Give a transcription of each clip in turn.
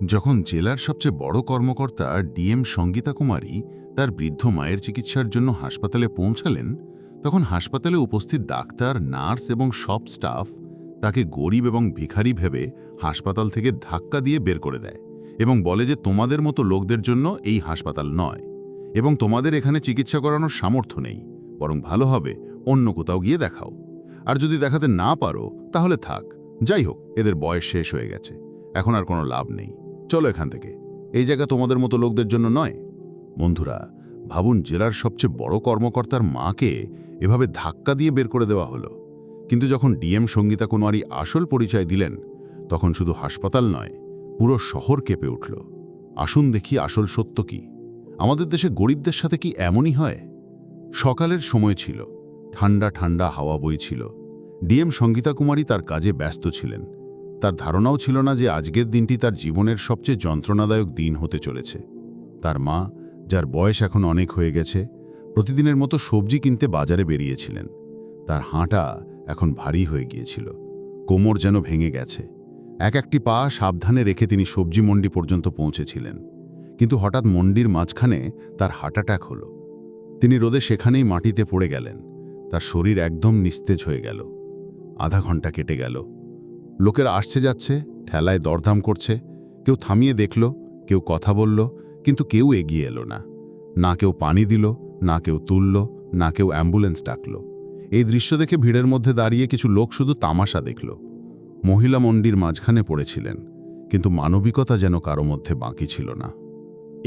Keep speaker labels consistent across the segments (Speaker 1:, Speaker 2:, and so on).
Speaker 1: যখন জেলার সবচেয়ে বড় কর্মকর্তা ডিএম সঙ্গীতা কুমারী তার বৃদ্ধ মায়ের চিকিৎসার জন্য হাসপাতালে পৌঁছালেন, তখন হাসপাতালে উপস্থিত ডাক্তার, নার্স এবং সব স্টাফ তাকে গরিব এবং ভিখারি ভেবে হাসপাতাল থেকে ধাক্কা দিয়ে বের করে দেয় এবং বলে যে, তোমাদের মতো লোকদের জন্য এই হাসপাতাল নয় এবং তোমাদের এখানে চিকিৎসা করানোর সামর্থ্য নেই, বরং ভালো হবে অন্য কোথাও গিয়ে দেখাও। আর যদি দেখাতে না পারো, তাহলে থাক, যাই হোক, এদের বয়স শেষ হয়ে গেছে, এখন আর কোনো লাভ নেই। চলো এখান থেকে। এই জায়গা তোমাদের মতো লোকদের জন্য নয়। বন্ধুরা, ভাবুন জেলার সবচেয়ে বড় কর্মকর্তার মাকে এভাবে ধাক্কা দিয়ে বের করে দেওয়া হলো। কিন্তু যখন ডিএম সঙ্গীতা কুমারী আসল পরিচয় দিলেন, তখন শুধু হাসপাতাল নয়, পুরো শহর কেঁপে উঠল। আসুন দেখি আসল সত্য কি। আমাদের দেশে গরিবদের সাথে কি এমনই হয়? সকালের সময় ছিল, ঠান্ডা ঠান্ডা হাওয়া বইছিল। ডিএম সঙ্গীতা কুমারী তার কাজে ব্যস্ত ছিলেন। তার ধারণাও ছিল না যে আজকের দিনটি তার জীবনের সবচেয়ে যন্ত্রণাদায়ক দিন হতে চলেছে। তার মা, যার বয়স এখন অনেক হয়ে গেছে, প্রতিদিনের মতো সবজি কিনতে বাজারে বেরিয়েছিলেন। তার হাঁটা এখন ভারী হয়ে গিয়েছিল। কোমর যেন ভেঙে গেছে। এক একটি পা সাবধানে রেখে তিনি সবজি মন্ডি পর্যন্ত পৌঁছেছিলেন। কিন্তু হঠাৎ মন্ডির মাঝখানে তার হার্ট অ্যাটাক হলো। তিনি রোদে সেখানেই মাটিতে পড়ে গেলেন। তার শরীর একদম নিস্তেজ হয়ে গেল। আধা ঘণ্টা কেটে গেল। লোকেরা আসছে যাচ্ছে, ঠেলায় দরদাম করছে, কেউ থামিয়ে দেখল, কেউ কথা বলল, কিন্তু কেউ এগিয়ে এলো না। না কেউ পানি দিল, না কেউ তুলল, না কেউ অ্যাম্বুলেন্স ডাকল। এই দৃশ্য দেখে ভিড়ের মধ্যে দাঁড়িয়ে কিছু লোক শুধু তামাশা দেখল। মহিলা মন্ডির মাঝখানে পড়েছিলেন, কিন্তু মানবিকতা যেন কারও মধ্যে বাকি ছিল না।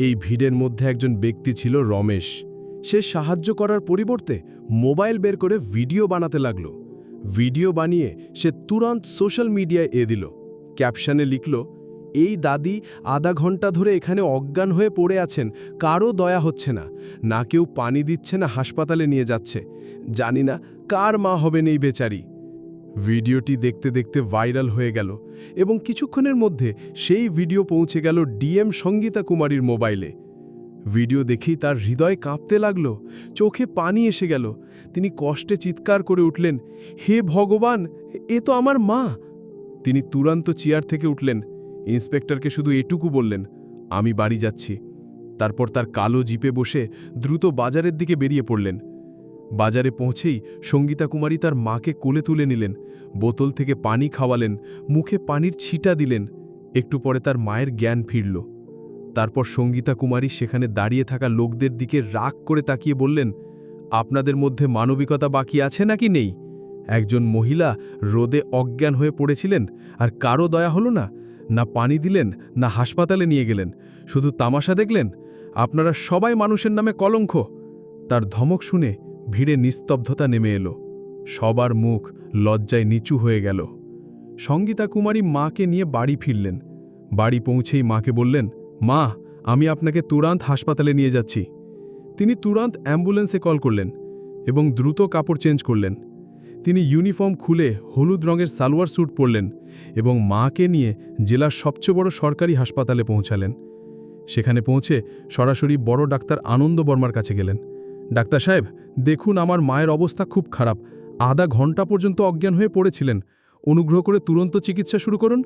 Speaker 2: এই ভিড়ের মধ্যে একজন ব্যক্তি ছিল রমেশ। সে সাহায্য করার পরিবর্তে মোবাইল বের করে ভিডিও বানাতে লাগল। ভিডিও বানিয়ে সে তুরন্ত সোশ্যাল মিডিয়ায় এ দিল। ক্যাপশনে লিখল, এই দাদি আধা ঘণ্টা ধরে এখানে অজ্ঞান হয়ে পড়ে আছেন, কারও দয়া হচ্ছে না। না কেউ পানি দিচ্ছে, না হাসপাতালে নিয়ে যাচ্ছে। জানি না কার মা হবেন এই বেচারি। ভিডিওটি দেখতে দেখতে ভাইরাল হয়ে গেল এবং কিছুক্ষণের মধ্যে সেই ভিডিও পৌঁছে গেল ডিএম সঙ্গীতা কুমারীর মোবাইলে। ভিডিও দেখেই তার হৃদয় কাঁপতে লাগল। চোখে পানি এসে গেল। তিনি কষ্টে চিৎকার করে উঠলেন, হে ভগবান, এ তো আমার মা! তিনি তুরান্ত চেয়ার থেকে উঠলেন। ইন্সপেক্টরকে শুধু এটুকু বললেন, আমি বাড়ি যাচ্ছি। তারপর তার কালো জিপে বসে দ্রুত বাজারের দিকে বেরিয়ে পড়লেন। বাজারে পৌঁছেই সঙ্গীতা কুমারী তার মাকে কোলে তুলে নিলেন, বোতল থেকে পানি খাওয়ালেন, মুখে পানির ছিটা দিলেন। একটু পরে তার মায়ের জ্ঞান ফিরল। তারপর সঙ্গীতা কুমারী সেখানে দাঁড়িয়ে থাকা লোকদের দিকে রাগ করে তাকিয়ে বললেন, আপনাদের মধ্যে মানবিকতা বাকি আছে নাকি নেই? একজন মহিলা রোদে অজ্ঞান হয়ে পড়েছিলেন আর কারও দয়া হলো না? না পানি দিলেন, না হাসপাতালে নিয়ে গেলেন? শুধু তামাশা দেখলেন? আপনারা সবাই মানুষের নামে কলঙ্ক! তার ধমক শুনে ভিড়ে নিস্তব্ধতা নেমে এলো। সবার মুখ লজ্জায় নিচু হয়ে গেল। সঙ্গীতা কুমারী মাকে নিয়ে বাড়ি ফিরলেন। বাড়ি পৌঁছেই মাকে বললেন মা, আমি আপনাকে তুরান্ত হাসপাতালে নিয়ে যাচ্ছি। তিনি তুরান্ত অ্যাম্বুলেন্সে কল করলেন এবং দ্রুত কাপড় চেঞ্জ করলেন। তিনি ইউনিফর্ম খুলে হলুদ রঙের সালোয়ার স্যুট পরলেন এবং মাকে নিয়ে জেলার সবচেয়ে বড় সরকারি হাসপাতালে পৌঁছালেন। সেখানে পৌঁছে সরাসরি বড় ডাক্তার আনন্দ বর্মার কাছে গেলেন। ডাক্তার সাহেব, দেখুন আমার মায়ের অবস্থা খুব খারাপ। আধা ঘণ্টা পর্যন্ত অজ্ঞান হয়ে পড়েছিলেন। অনুগ্রহ করে তুরন্ত চিকিৎসা শুরু করুন।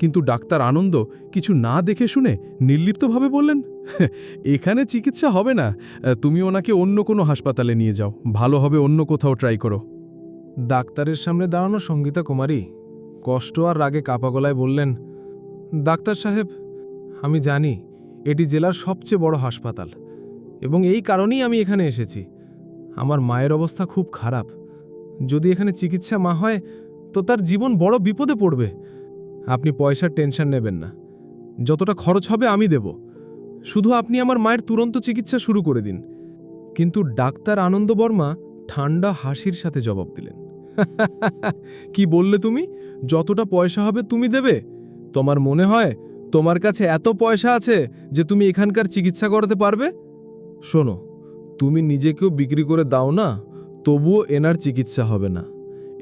Speaker 2: কিন্তু ডাক্তার আনন্দ কিছু না দেখে শুনে নির্লিপ্তভাবে বললেন, এখানে চিকিৎসা হবে না। তুমি ওনাকে অন্য কোনো হাসপাতালে নিয়ে যাও। ভালো হবে অন্য কোথাও ট্রাই করো।
Speaker 3: ডাক্তারের সামনে দাঁড়ানো সঙ্গীতা কুমারী কষ্ট আর রাগে কাপা গলায় বললেন, ডাক্তার সাহেব, আমি জানি এটি জেলার সবচেয়ে বড় হাসপাতাল এবং এই কারণেই আমি এখানে এসেছি। আমার মায়ের অবস্থা খুব খারাপ। যদি এখানে চিকিৎসা মা হয়, তো তার জীবন বড় বিপদে পড়বে। আপনি পয়সার টেনশন নেবেন না। যতটা খরচ হবে আমি দেব। শুধু আপনি আমার মায়ের তুরন্ত চিকিৎসা শুরু করে দিন। কিন্তু ডাক্তার আনন্দ বর্মা ঠান্ডা হাসির সাথে জবাব দিলেন। কি বললে তুমি? যতটা পয়সা হবে তুমি দেবে? তোমার মনে হয় তোমার কাছে এত পয়সা আছে যে তুমি এখানকার চিকিৎসা করাতে পারবে? শোনো, তুমি নিজেকেও বিক্রি করে দাও না, তবুও এনার চিকিৎসা হবে না।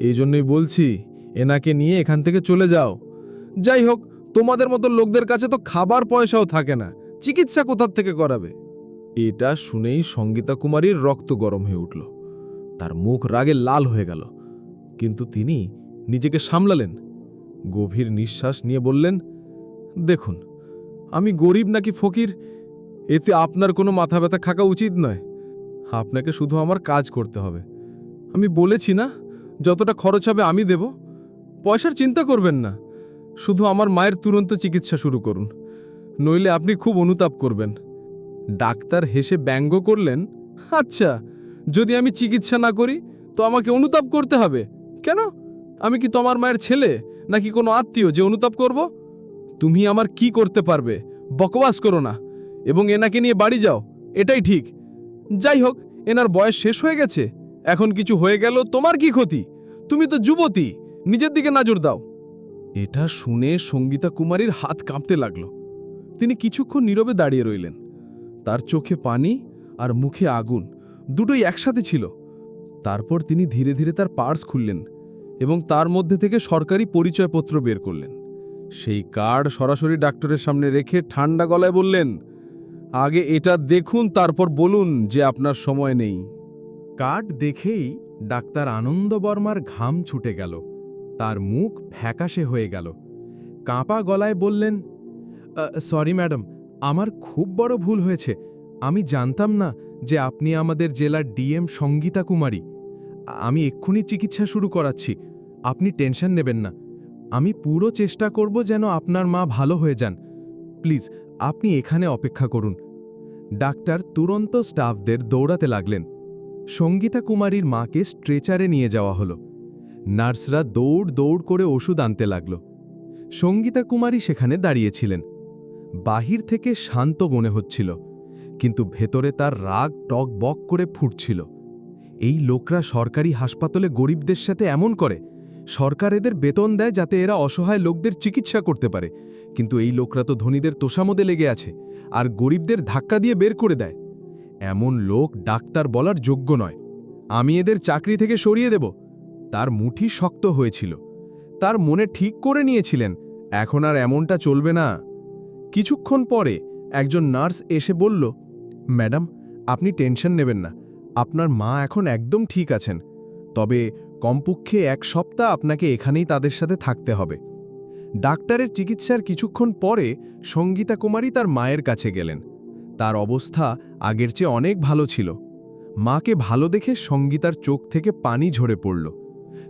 Speaker 3: এই জন্যই বলছি, এনাকে নিয়ে এখান থেকে চলে যাও। যাই হোক, তোমাদের মতো লোকদের কাছে তো খাবার পয়সাও থাকে না। চিকিৎসা কোথার থেকে করাবে? এটা শুনেই সঙ্গীতা কুমারীর রক্ত গরম হয়ে উঠল। তার মুখ রাগে লাল হয়ে গেল। কিন্তু তিনি নিজেকে সামলালেন। গভীর নিঃশ্বাস নিয়ে বললেন, দেখুন, আমি গরিব নাকি ফকির? এতে আপনার কোনো মাথা ব্যথা থাকা উচিত নয়। আপনাকে শুধু আমার কাজ করতে হবে। আমি বলেছি না, যতটা খরচ হবে আমি দেব। পয়সার চিন্তা করবেন না। শুধু আমার মায়ের তুরন্ত চিকিৎসা শুরু করুন। নইলে আপনি খুব অনুতাপ করবেন। ডাক্তার হেসে ব্যঙ্গ করলেন আচ্ছা যদি আমি চিকিৎসা না করি, তো আমাকে অনুতাপ করতে হবে। কেন? আমি কি তোমার মায়ের ছেলে, নাকি কোনো আত্মীয় যে অনুতাপ করব? তুমি আমার কি করতে পারবে? বকবাস করো না। এবং এনাকে নিয়ে বাড়ি যাও, এটাই ঠিক। যাই হোক, এনার বয়স শেষ হয়ে গেছে। এখন কিছু হয়ে গেল, তোমার কি ক্ষতি? তুমি তো যুবতী, নিজের দিকে নজর দাও। এটা শুনে সঙ্গীতা কুমারীর হাত কাঁপতে লাগল। তিনি কিছুক্ষণ নীরবে দাঁড়িয়ে রইলেন। তার চোখে পানি আর মুখে আগুন, দুটোই একসাথে ছিল। তারপর তিনি ধীরে ধীরে তার পার্স খুললেন এবং তার মধ্যে থেকে সরকারি পরিচয়পত্র বের করলেন। সেই কার্ড সরাসরি ডাক্তারের সামনে রেখে ঠান্ডা গলায় বললেন, আগে এটা দেখুন, তারপর বলুন যে আপনার সময় নেই।
Speaker 2: কার্ড দেখেই ডাক্তার আনন্দ বর্মার ঘাম ছুটে গেল। তার মুখ ফ্যাকাশে হয়ে গেল। কাঁপা গলায় বললেন সরি ম্যাডাম, আমার খুব বড় ভুল হয়েছে। আমি জানতাম না যে আপনি আমাদের জেলার ডিএম সঙ্গীতা কুমারী। আমি এক্ষুনি চিকিৎসা শুরু করাচ্ছি। আপনি টেনশন নেবেন না। আমি পুরো চেষ্টা করব যেন আপনার মা ভালো হয়ে যান। প্লিজ, আপনি এখানে অপেক্ষা করুন। ডাক্তার তুরন্ত স্টাফদের দৌড়াতে লাগলেন। সঙ্গীতা কুমারীর মাকে স্ট্রেচারে নিয়ে যাওয়া হলো। নার্সরা দৌড় দৌড় করে ওষুধ আনতে লাগল। সঙ্গীতা কুমারী সেখানে দাঁড়িয়েছিলেন। বাহির থেকে শান্ত মনে হচ্ছিল, কিন্তু ভেতরে তার রাগ টক বক করে ফুটছিল। এই লোকরা সরকারি হাসপাতালে গরিবদের সাথে এমন করে, সরকার এদের বেতন দেয় যাতে এরা অসহায় লোকদের চিকিৎসা করতে পারে। কিন্তু এই লোকরা তো ধনীদের তোষামদে লেগে আছে, আর গরিবদের ধাক্কা দিয়ে বের করে দেয়। এমন লোক ডাক্তার বলার যোগ্য নয়। আমি এদের চাকরি থেকে সরিয়ে দেব। তার মুঠি শক্ত হয়েছিল। তার মনে ঠিক করে নিয়েছিলেন, এখন আর এমনটা চলবে না। কিছুক্ষণ পরে একজন নার্স এসে বলল, ম্যাডাম, আপনি টেনশন নেবেন না, আপনার মা এখন একদম ঠিক আছেন। তবে কমপক্ষে এক সপ্তাহ আপনাকে এখানেই তাদের সাথে থাকতে হবে। ডাক্তারের চিকিৎসার কিছুক্ষণ পরে সঙ্গীতা কুমারী তার মায়ের কাছে গেলেন। তার অবস্থা আগের চেয়ে অনেক ভালো ছিল। মাকে ভালো দেখে সঙ্গীতার চোখ থেকে পানি ঝরে পড়ল।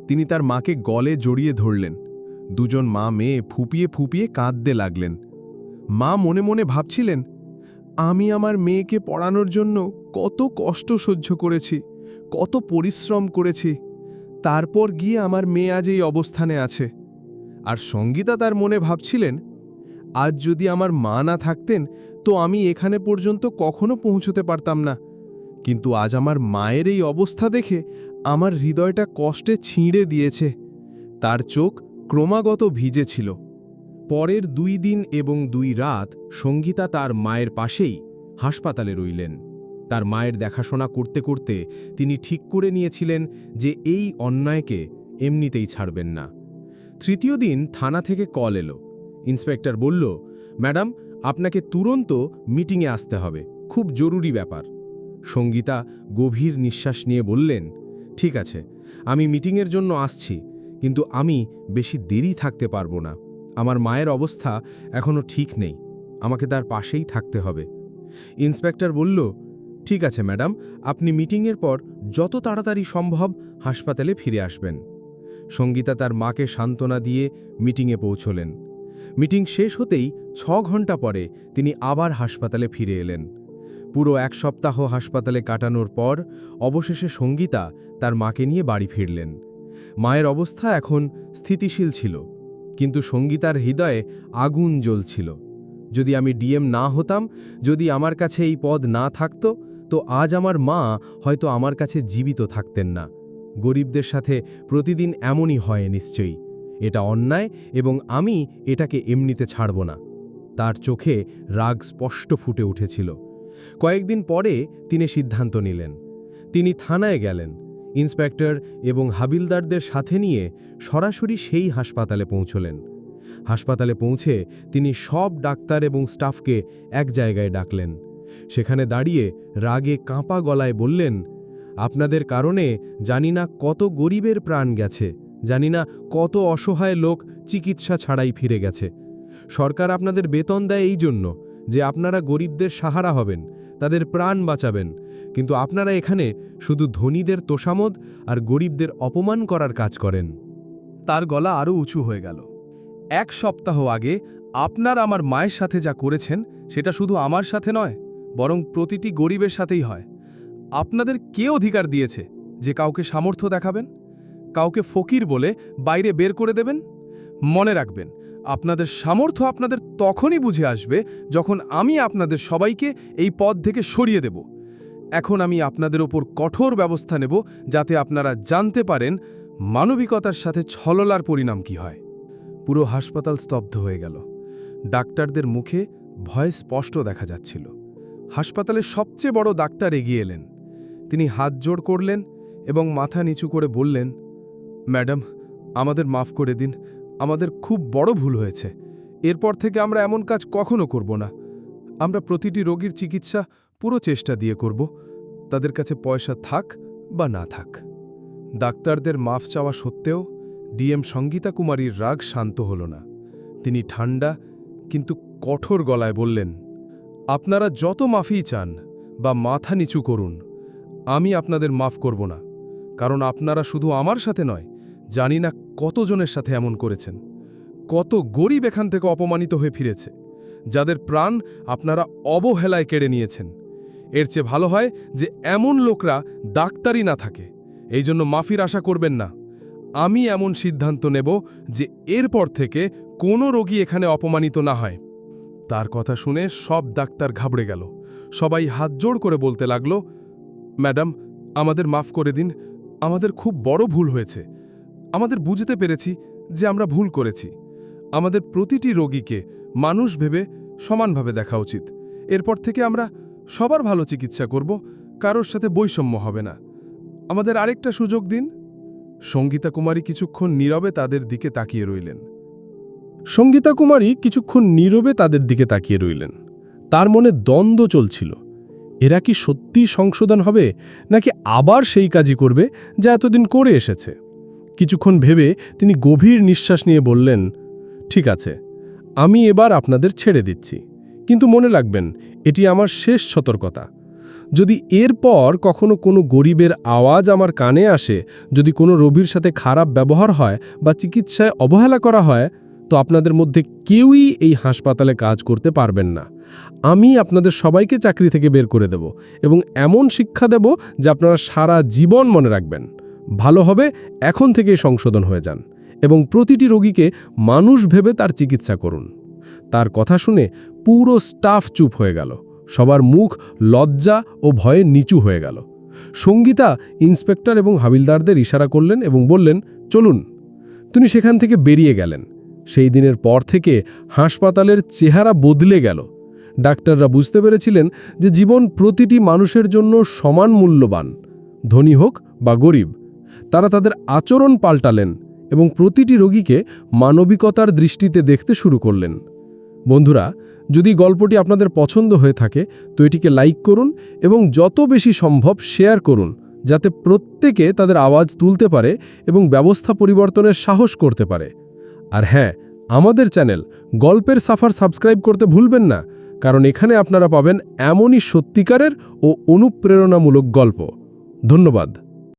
Speaker 2: তিনি তার মাকে গলে জড়িয়ে ধরলেন। দুজন মা মেয়ে ফুপিয়ে ফুপিয়ে কাঁদতে লাগলেন। মা মনে মনে ভাবছিলেন, আমি আমার মেয়েকে পড়ানোর জন্য কত কষ্ট সহ্য করেছি, কত পরিশ্রম করেছি। তারপর গিয়ে আমার মেয়ে আজ এই অবস্থানে আছে। আর সঙ্গীতা তার মনে ভাবছিলেন, আজ যদি আমার মা না থাকতেন, তো আমি এখানে পর্যন্ত কখনো পৌঁছতে পারতাম না। কিন্তু আজ আমার মায়ের এই অবস্থা দেখে আমার হৃদয়টা কষ্টে ছিঁড়ে দিয়েছে। তার চোখ ক্রমাগত ভিজে ছিল। পরের দুই দিন এবং দুই রাত সঙ্গীতা তার মায়ের পাশেই হাসপাতালে রইলেন। তার মায়ের দেখাশোনা করতে করতে তিনি ঠিক করে নিয়েছিলেন যে এই অন্যায়কে এমনিতেই ছাড়বেন না। তৃতীয় দিন থানা থেকে কল এলো। ইন্সপেক্টর বলল, ম্যাডাম, আপনাকে তুরন্ত মিটিংয়ে আসতে হবে। খুব জরুরি ব্যাপার। সঙ্গীতা গভীর নিঃশ্বাস নিয়ে বললেন, ঠিক আছে, আমি মিটিংয়ের জন্য আসছি, কিন্তু আমি বেশি দেরি থাকতে পারব না। আমার মায়ের অবস্থা এখনও ঠিক নেই, আমাকে তার পাশেই থাকতে হবে। ইন্সপেক্টর বলল, ঠিক আছে ম্যাডাম, আপনি মিটিংয়ের পর যত তাড়াতাড়ি সম্ভব হাসপাতালে ফিরে আসবেন। সঙ্গীতা তার মাকে সান্ত্বনা দিয়ে মিটিংয়ে পৌঁছলেন। মিটিং শেষ হতেই ছ ঘণ্টা পরে তিনি আবার হাসপাতালে ফিরে এলেন। পুরো এক সপ্তাহ হাসপাতালে কাটানোর পর অবশেষে সঙ্গীতা তার মাকে নিয়ে বাড়ি ফিরলেন। মায়ের অবস্থা এখন স্থিতিশীল ছিল, কিন্তু সঙ্গীতার হৃদয়ে আগুন জ্বলছিল। যদি আমি ডিএম না হতাম, যদি আমার কাছে এই পদ না থাকত, তো আজ আমার মা হয়তো আমার কাছে জীবিত থাকতেন না। গরিবদের সাথে প্রতিদিন এমনই হয় নিশ্চয়ই। এটা অন্যায় এবং আমি এটাকে এমনিতে ছাড়ব না। তার চোখে রাগ স্পষ্ট ফুটে উঠেছিল। কয়েকদিন পরে তিনি সিদ্ধান্ত নিলেন। তিনি থানায় গেলেন। ইন্সপেক্টর এবং হাবিলদারদের সাথে নিয়ে সরাসরি সেই হাসপাতালে পৌঁছলেন। হাসপাতালে পৌঁছে তিনি সব ডাক্তার এবং স্টাফকে এক জায়গায় ডাকলেন। সেখানে দাঁড়িয়ে রাগে কাঁপা গলায় বললেন, আপনাদের কারণে জানি না কত গরিবের প্রাণ গেছে, জানি না কত অসহায় লোক চিকিৎসা ছাড়াই ফিরে গেছে।
Speaker 4: সরকার আপনাদের বেতন দেয় এই জন্য। যে আপনারা গরিবদের সাহারা হবেন, তাদের প্রাণ বাঁচাবেন। কিন্তু আপনারা এখানে শুধু ধনীদের তোষামদ আর গরিবদের অপমান করার কাজ করেন।
Speaker 2: তার গলা আরও উঁচু হয়ে গেল। এক সপ্তাহ আগে আপনার আমার মায়ের সাথে যা করেছেন, সেটা শুধু আমার সাথে নয়, বরং প্রতিটি গরিবের সাথেই হয়। আপনাদের কে অধিকার দিয়েছে যে কাউকে সামর্থ্য দেখাবেন? কাউকে ফকির বলে বাইরে বের করে দেবেন? মনে রাখবেন আপনাদের সামর্থ্য আপনাদের তখনই বুঝে আসবে যখন আমি আপনাদের সবাইকে এই পদ থেকে সরিয়ে দেব। এখন আমি আপনাদের ওপর কঠোর ব্যবস্থা নেব যাতে আপনারা জানতে পারেন মানবিকতার সাথে ছললার পরিণাম কি হয়। পুরো হাসপাতাল স্তব্ধ হয়ে গেল। ডাক্তারদের মুখে ভয় স্পষ্ট দেখা যাচ্ছিল। হাসপাতালের সবচেয়ে বড় ডাক্তার এগিয়ে এলেন। তিনি হাত জোড় করলেন এবং মাথা নিচু করে বললেন, ম্যাডাম, আমাদের মাফ করে দিন। আমাদের খুব বড় ভুল হয়েছে। এরপর থেকে আমরা এমন কাজ কখনো করব না। আমরা প্রতিটি রোগীর চিকিৎসা পুরো চেষ্টা দিয়ে করব। তাদের কাছে পয়সা থাক বা না থাক। ডাক্তারদের মাফ চাওয়া সত্ত্বেও ডিএম সঙ্গীতা কুমারীর রাগ শান্ত হল না। তিনি ঠান্ডা কিন্তু কঠোর গলায় বললেন, আপনারা যত মাফিই চান বা মাথা নিচু করুন, আমি আপনাদের মাফ করব না। কারণ আপনারা শুধু আমার সাথে নয়, জানি না কতজনের সাথে এমন করেছেন? কত গরিব এখান থেকে অপমানিত হয়ে ফিরেছে, যাদের প্রাণ আপনারা অবহেলায় কেড়ে নিয়েছেন। এর চেয়ে ভালো হয় যে এমন লোকরা ডাক্তারই না থাকে। এই জন্য মাফির আশা করবেন না। আমি এমন সিদ্ধান্ত নেব যে এরপর থেকে কোনো রোগী এখানে অপমানিত না হয়। তার কথা শুনে সব ডাক্তার ঘাবড়ে গেল। সবাই হাত জোড় করে বলতে লাগল, ম্যাডাম, আমাদের মাফ করে দিন। আমাদের খুব বড় ভুল হয়েছে। আমাদের বুঝতে পেরেছি যে আমরা ভুল করেছি। আমাদের প্রতিটি রোগীকে মানুষ ভেবে সমানভাবে দেখা উচিত। এরপর থেকে আমরা সবার ভালো চিকিৎসা করব, কারোর সাথে বৈষম্য হবে না। আমাদের আরেকটা সুযোগ দিন। সঙ্গীতা কুমারী কিছুক্ষণ নীরবে তাদের দিকে তাকিয়ে রইলেন। সঙ্গীতা কুমারী কিছুক্ষণ নীরবে তাদের দিকে তাকিয়ে রইলেন। তার মনে দ্বন্দ্ব চলছিল। এরা কি সত্যি সংশোধন হবে, নাকি আবার সেই কাজই করবে, যা এতদিন করে এসেছে? কিছুক্ষণ ভেবে তিনি গভীর নিঃশ্বাস নিয়ে বললেন, ঠিক আছে, আমি এবার আপনাদের ছেড়ে দিচ্ছি। কিন্তু মনে রাখবেন, এটি আমার শেষ সতর্কতা। যদি এরপর কখনো কোনো গরিবের আওয়াজ আমার কানে আসে, যদি কোনো রোগীর সাথে খারাপ ব্যবহার হয় বা চিকিৎসায় অবহেলা করা হয়, তো আপনাদের মধ্যে কেউই এই হাসপাতালে কাজ করতে পারবেন না। আমি আপনাদের সবাইকে চাকরি থেকে বের করে দেব এবং এমন শিক্ষা দেব যে আপনারা সারা জীবন মনে রাখবেন। ভালো হবে, এখন থেকেই সংশোধন হয়ে যান এবং প্রতিটি রোগীকে মানুষ ভেবে তার চিকিৎসা করুন। তার কথা শুনে পুরো স্টাফ চুপ হয়ে গেল। সবার মুখ লজ্জা ও ভয়ে নিচু হয়ে গেল। সঙ্গীতা ইন্সপেক্টর এবং হাবিলদারদের ইশারা করলেন এবং বললেন, চলুন। তিনি সেখান থেকে বেরিয়ে গেলেন। সেই দিনের পর থেকে হাসপাতালের চেহারা বদলে গেল। ডাক্তাররা বুঝতে পেরেছিলেন যে জীবন প্রতিটি মানুষের জন্য সমান মূল্যবান, ধনী হোক বা গরিব। তারা তাদের আচরণ পাল্টালেন এবং প্রতিটি রোগীকে মানবিকতার দৃষ্টিতে দেখতে শুরু করলেন। বন্ধুরা, যদি গল্পটি আপনাদের পছন্দ হয়ে থাকে, তো এটিকে লাইক করুন এবং যত বেশি সম্ভব শেয়ার করুন, যাতে প্রত্যেকে তাদের আওয়াজ তুলতে পারে এবং ব্যবস্থা পরিবর্তনের সাহস করতে পারে। আর হ্যাঁ আমাদের চ্যানেল গল্পের সাফার সাবস্ক্রাইব করতে ভুলবেন না, কারণ এখানে আপনারা পাবেন এমনই সত্যিকারের ও অনুপ্রেরণামূলক গল্প। ধন্যবাদ।